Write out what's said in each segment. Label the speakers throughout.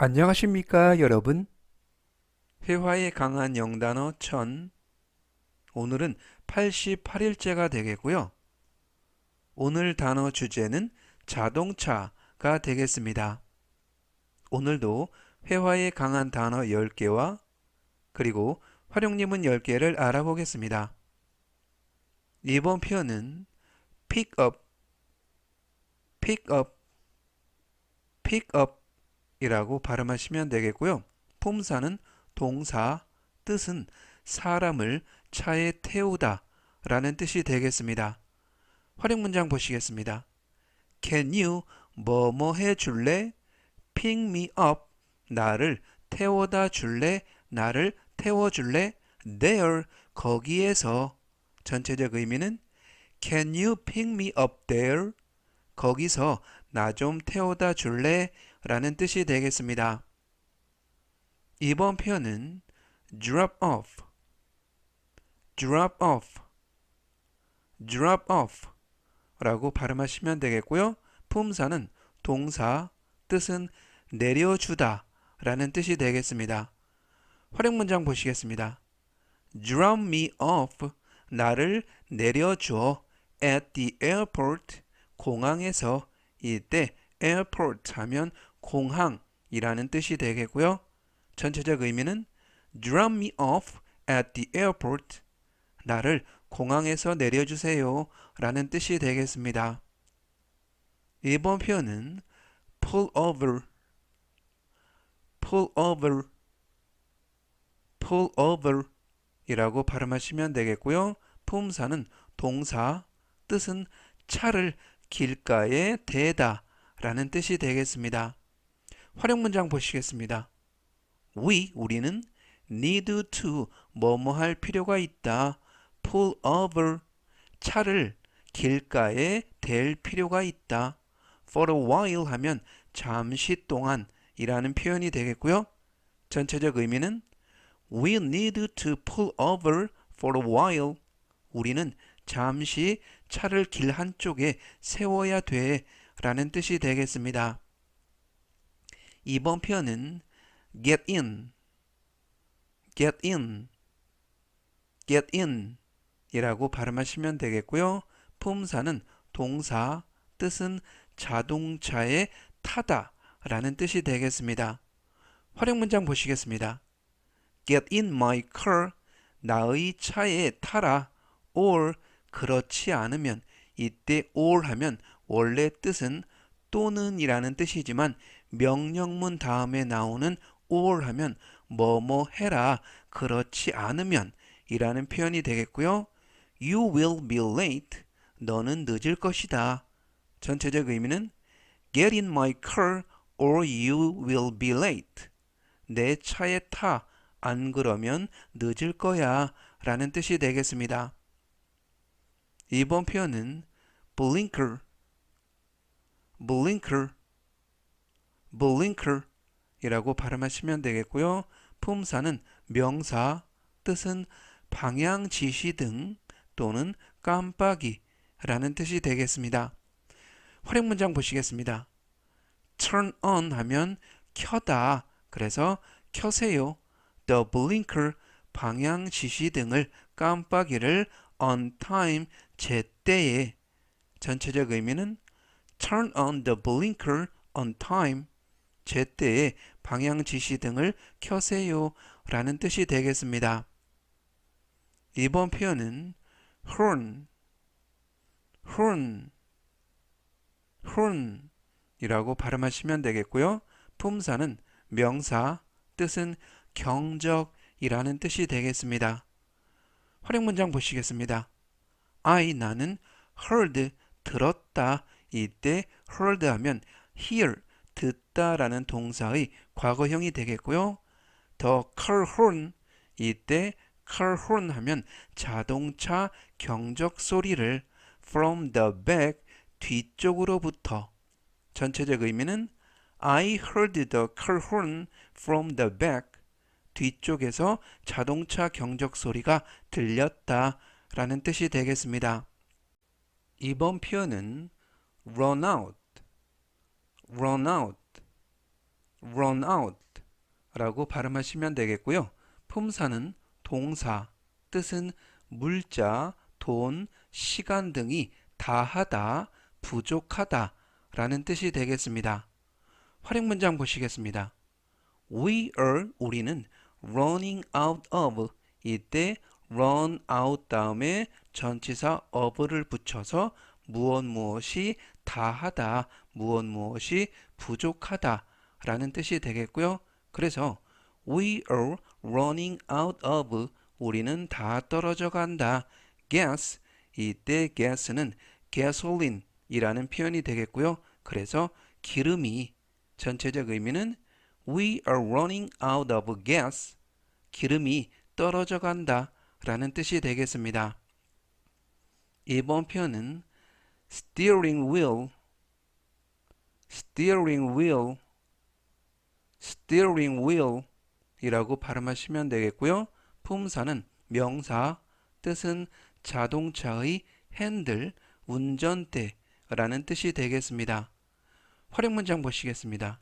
Speaker 1: 안녕하십니까, 여러분? 회화에 강한 영단어 1000. 오늘은 88일째가 되겠고요. 오늘 단어 주제는 자동차가 되겠습니다. 오늘도 회화에 강한 단어 10개와 그리고 활용림은 10개를 알아보겠습니다. 이번 표현은 pick up, pick up, pick up 이라고 발음하시면 되겠고요. 품사는 동사, 뜻은 사람을 차에 태우다 라는 뜻이 되겠습니다. 활용 문장 보시겠습니다. Can you 뭐뭐 해줄래? Pick me up. 나를 태워다 줄래? 나를 태워줄래? There. 거기에서. 전체적 의미는 Can you pick me up there? 거기서 나 좀 태워다 줄래? 라는 뜻이 되겠습니다. 이번 표현은 drop off, drop off, drop off 라고 발음하시면 되겠고요. 품사는 동사, 뜻은 내려주다 라는 뜻이 되겠습니다. 활용 문장 보시겠습니다. drop me off, 나를 내려줘 at the airport, 공항에서 이때 airport 하면 공항이라는 뜻이 되겠고요. 전체적 의미는 drop me off at the airport. 나를 공항에서 내려주세요. 라는 뜻이 되겠습니다. 이번 표현은 pull over, pull over, pull over 이라고 발음하시면 되겠고요. 품사는 동사, 뜻은 차를 길가에 대다 라는 뜻이 되겠습니다. 활용 문장 보시겠습니다. We, 우리는 need to, 뭐뭐 할 필요가 있다. pull over, 차를 길가에 댈 필요가 있다. for a while 하면 잠시 동안 이라는 표현이 되겠고요. 전체적 의미는 We need to pull over for a while. 우리는 잠시 차를 길 한쪽에 세워야 돼 라는 뜻이 되겠습니다. 이번 표현은 get in, get in, get in 이라고 발음하시면 되겠고요. 품사는 동사, 뜻은 자동차에 타다 라는 뜻이 되겠습니다. 활용 문장 보시겠습니다. Get in my car, 나의 차에 타라. or 그렇지 않으면 이때 or 하면 원래 뜻은 또는이라는 뜻이지만 명령문 다음에 나오는 or 하면 뭐뭐 해라 그렇지 않으면 이라는 표현이 되겠고요. You will be late. 너는 늦을 것이다. 전체적 의미는 get in my car or you will be late. 내 차에 타. 안 그러면 늦을 거야. 라는 뜻이 되겠습니다. 이번 표현은 blinker, blinker, blinker 이라고 발음하시면 되겠고요. 품사는 명사, 뜻은 방향 지시 등 또는 깜빡이 라는 뜻이 되겠습니다. 활용 문장 보시겠습니다. turn on 하면 켜다. 그래서 켜세요. the blinker 방향 지시 등을 깜빡이를 on time 제때에 전체적 의미는 turn on the blinker on time 제때에 방향 지시 등을 켜세요 라는 뜻이 되겠습니다. 이번 표현은 horn, horn, horn 이라고 발음하시면 되겠고요. 품사는 명사, 뜻은 경적이라는 뜻이 되겠습니다. 활용 문장 보시겠습니다. I 나는 heard 들었다. 이때 heard 하면 hear 듣다라는 동사의 과거형이 되겠고요. car horn 이때 horn 하면 자동차 경적 소리를 from the back 뒤쪽으로부터 전체적 의미는 I heard the car horn from the back 뒤쪽에서 자동차 경적 소리가 들렸다 라는 뜻이 되겠습니다. 이번 표현은 run out, run out, run out 라고 발음하시면 되겠고요. 품사는 동사, 뜻은 물자, 돈, 시간 등이 다하다, 부족하다 라는 뜻이 되겠습니다. 활용 문장 보시겠습니다. We are, 우리는 running out of 이때 run out 다음에 전치사 of를 붙여서 무엇 무엇이 다하다, 무엇 무엇이 부족하다 라는 뜻이 되겠고요. 그래서 we are running out of 우리는 다 떨어져 간다. gas 이때 gas는 gasoline 이라는 표현이 되겠고요. 그래서 기름이 전체적 의미는 we are running out of gas 기름이 떨어져 간다 라는 뜻이 되겠습니다. 이번 표현은 steering wheel steering wheel steering wheel 이라고 발음하시면 되겠고요. 품사는 명사, 뜻은 자동차의 핸들, 운전대라는 뜻이 되겠습니다. 활용 문장 보시겠습니다.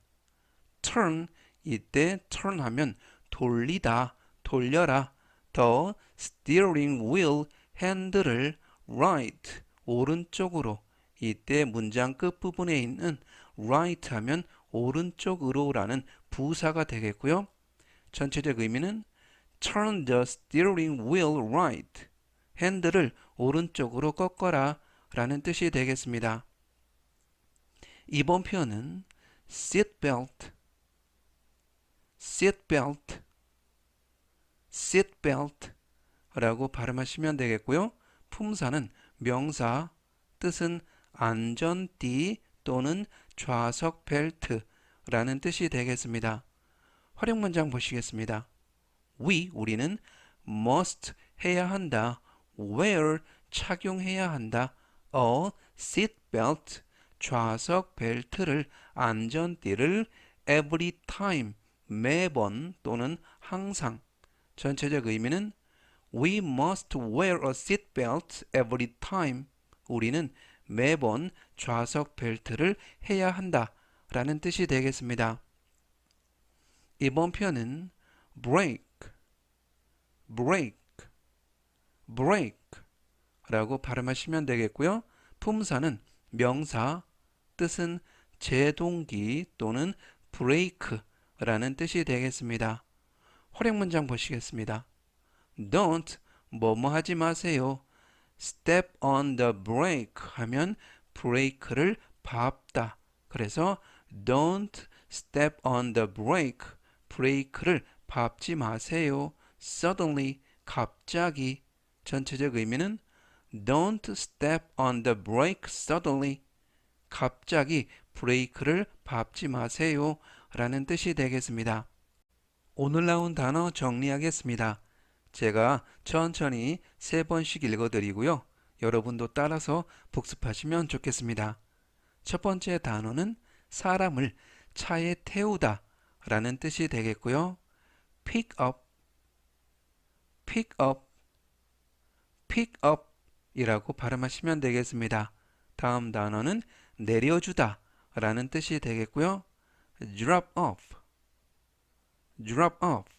Speaker 1: turn 이때 turn 하면 돌리다, 돌려라. The steering wheel 핸들을 right 오른쪽으로 이때 문장 끝부분에 있는 right 하면 오른쪽으로라는 부사가 되겠고요. 전체적 의미는 turn the steering wheel right. 핸들을 오른쪽으로 꺾어라 라는 뜻이 되겠습니다. 이번 표현은 seat belt, seat belt, seat belt 라고 발음하시면 되겠고요. 품사는 명사, 뜻은 안전띠 또는 좌석 벨트라는 뜻이 되겠습니다. 활용 문장 보시겠습니다. We, 우리는 must 해야 한다. wear, 착용해야 한다. a seat belt, 좌석 벨트를, 안전띠를 every time, 매번 또는 항상. 전체적 의미는 We must wear a seat belt every time. 우리는 매번 좌석 벨트를 해야 한다. 라는 뜻이 되겠습니다. 이번 표현은 break, break, break 라고 발음하시면 되겠고요. 품사는 명사, 뜻은 제동기 또는 브레이크라는 뜻이 되겠습니다. 활용 문장 보시겠습니다. Don't 뭐뭐 하지 마세요. Step on the brake 하면 브레이크를 밟다. 그래서 don't step on the brake 브레이크를 밟지 마세요. Suddenly 갑자기 전체적 의미는 Don't step on the brake suddenly. 갑자기 브레이크를 밟지 마세요. 라는 뜻이 되겠습니다. 오늘 나온 단어 정리하겠습니다. 제가 천천히 세 번씩 읽어드리고요. 여러분도 따라서 복습하시면 좋겠습니다. 첫 번째 단어는 사람을 차에 태우다 라는 뜻이 되겠고요. pick up, pick up, pick up 이라고 발음하시면 되겠습니다. 다음 단어는 내려주다 라는 뜻이 되겠고요. drop off, drop off,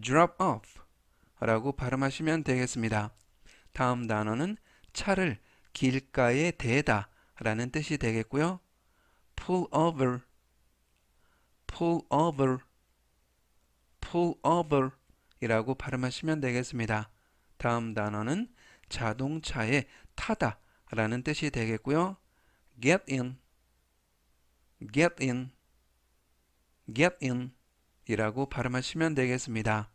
Speaker 1: drop off 라고 발음하시면 되겠습니다. 다음 단어는 차를 길가에 대다 라는 뜻이 되겠고요. pull over, pull over, pull over 이라고 발음하시면 되겠습니다. 다음 단어는 자동차에 타다 라는 뜻이 되겠고요. get in, get in, get in 이라고 발음하시면 되겠습니다.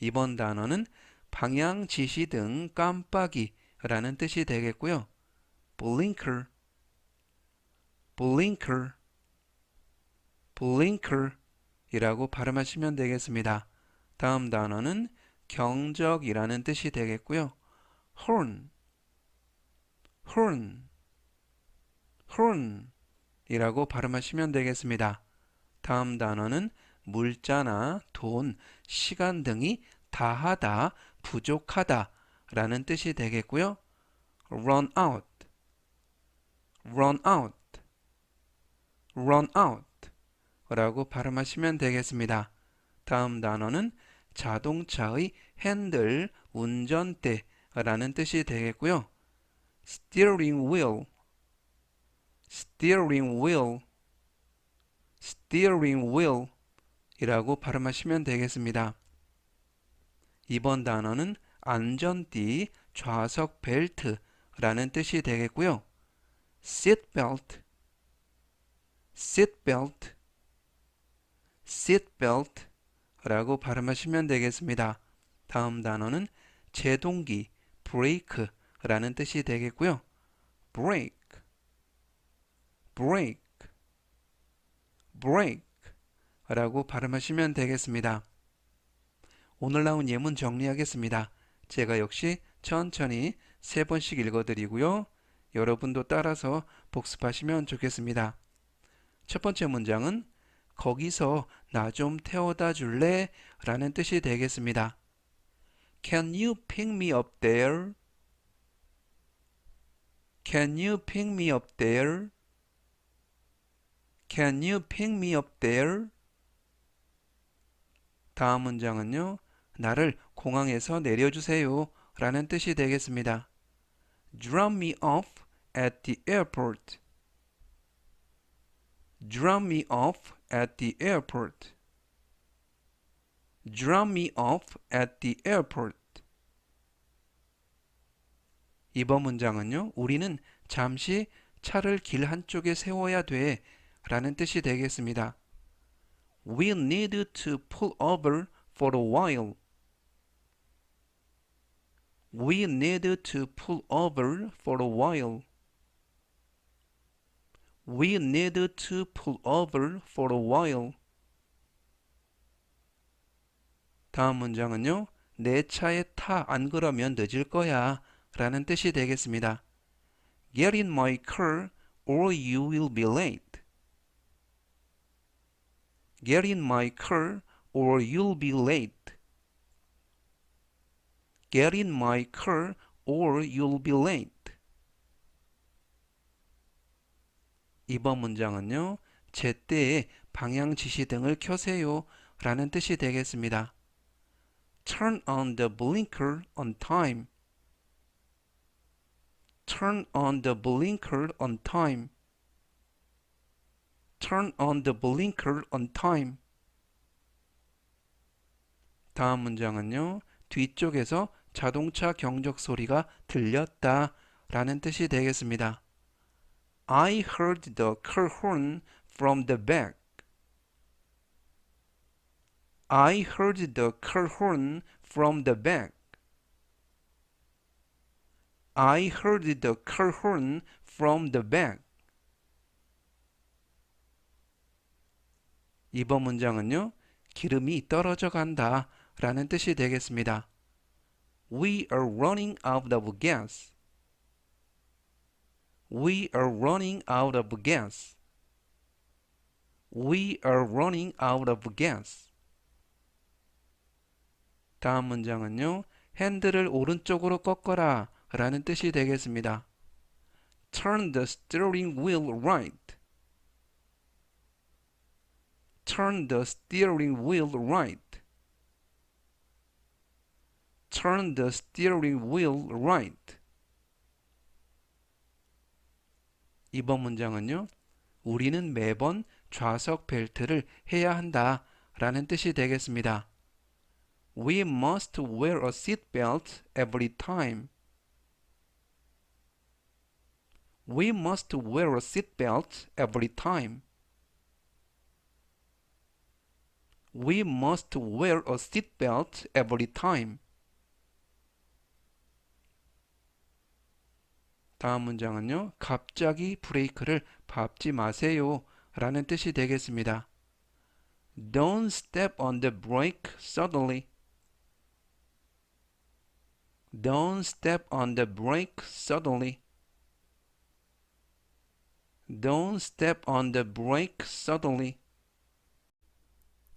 Speaker 1: 이번 단어는 방향 지시 등 깜빡이 라는 뜻이 되겠고요. blinker, blinker, blinker 이라고 발음하시면 되겠습니다. 다음 단어는 경적이라는 뜻이 되겠고요. horn, horn, horn 이라고 발음하시면 되겠습니다. 다음 단어는 물자나 돈, 시간 등이 다하다, 부족하다 라는 뜻이 되겠고요. run out, run out, run out 라고 발음하시면 되겠습니다. 다음 단어는 자동차의 핸들, 운전대 라는 뜻이 되겠고요. steering wheel, steering wheel, steering wheel 이라고 발음하시면 되겠습니다. 이번 단어는 안전띠, 좌석 벨트라는 뜻이 되겠고요. seat belt, seat belt, seat belt 라고 발음하시면 되겠습니다. 다음 단어는 제동기, 브레이크라는 뜻이 되겠고요. brake, brake, brake 라고 발음하시면 되겠습니다. 오늘 나온 예문 정리하겠습니다. 제가 역시 천천히 세 번씩 읽어드리고요. 여러분도 따라서 복습하시면 좋겠습니다. 첫 번째 문장은 거기서 나 좀 태워다 줄래? 라는 뜻이 되겠습니다. Can you pick me up there? Can you pick me up there? Can you pick me up there? 다음 문장은요. 나를 공항에서 내려주세요. 라는 뜻이 되겠습니다. Drop me off at the airport. Drop me off at the airport. Drop me off at the airport. 이번 문장은요. 우리는 잠시 차를 길 한쪽에 세워야 돼. 라는 뜻이 되겠습니다. We need to pull over for a while. We need to pull over for a while. We need to pull over for a while. 다음 문장은요. 내 차에 타 안 그러면 늦을 거야 라는 뜻이 되겠습니다. Get in my car or you will be late. Get in my car or you'll be late. Get in my car or you'll be late. 이번 문장은요. 제때에 방향 지시 등을 켜세요 라는 뜻이 되겠습니다. Turn on the blinker on time. Turn on the blinker on time. Turn on the blinker on time. 다음 문장은요. 뒤쪽에서 자동차 경적 소리가 들렸다 라는 뜻이 되겠습니다. I heard the car horn from the back. I heard the car horn from the back. I heard the car horn from the back. 이번 문장은요. 기름이 떨어져 간다 라는 뜻이 되겠습니다. We are running out of gas. We are running out of gas. We are running out of gas. 다음 문장은요. 핸들을 오른쪽으로 꺾어라 라는 뜻이 되겠습니다. Turn the steering wheel right. Turn the steering wheel right. Turn the steering wheel right. 이번 문장은요. 우리는 매번 좌석 벨트를 해야 한다 라는 뜻이 되겠습니다. We must wear a seat belt every time. We must wear a seat belt every time. We must wear a seat belt every time. 다음 문장은요. 갑자기 브레이크를 밟지 마세요. 라는 뜻이 되겠습니다. Don't step on the brake suddenly. Don't step on the brake suddenly. Don't step on the brake suddenly.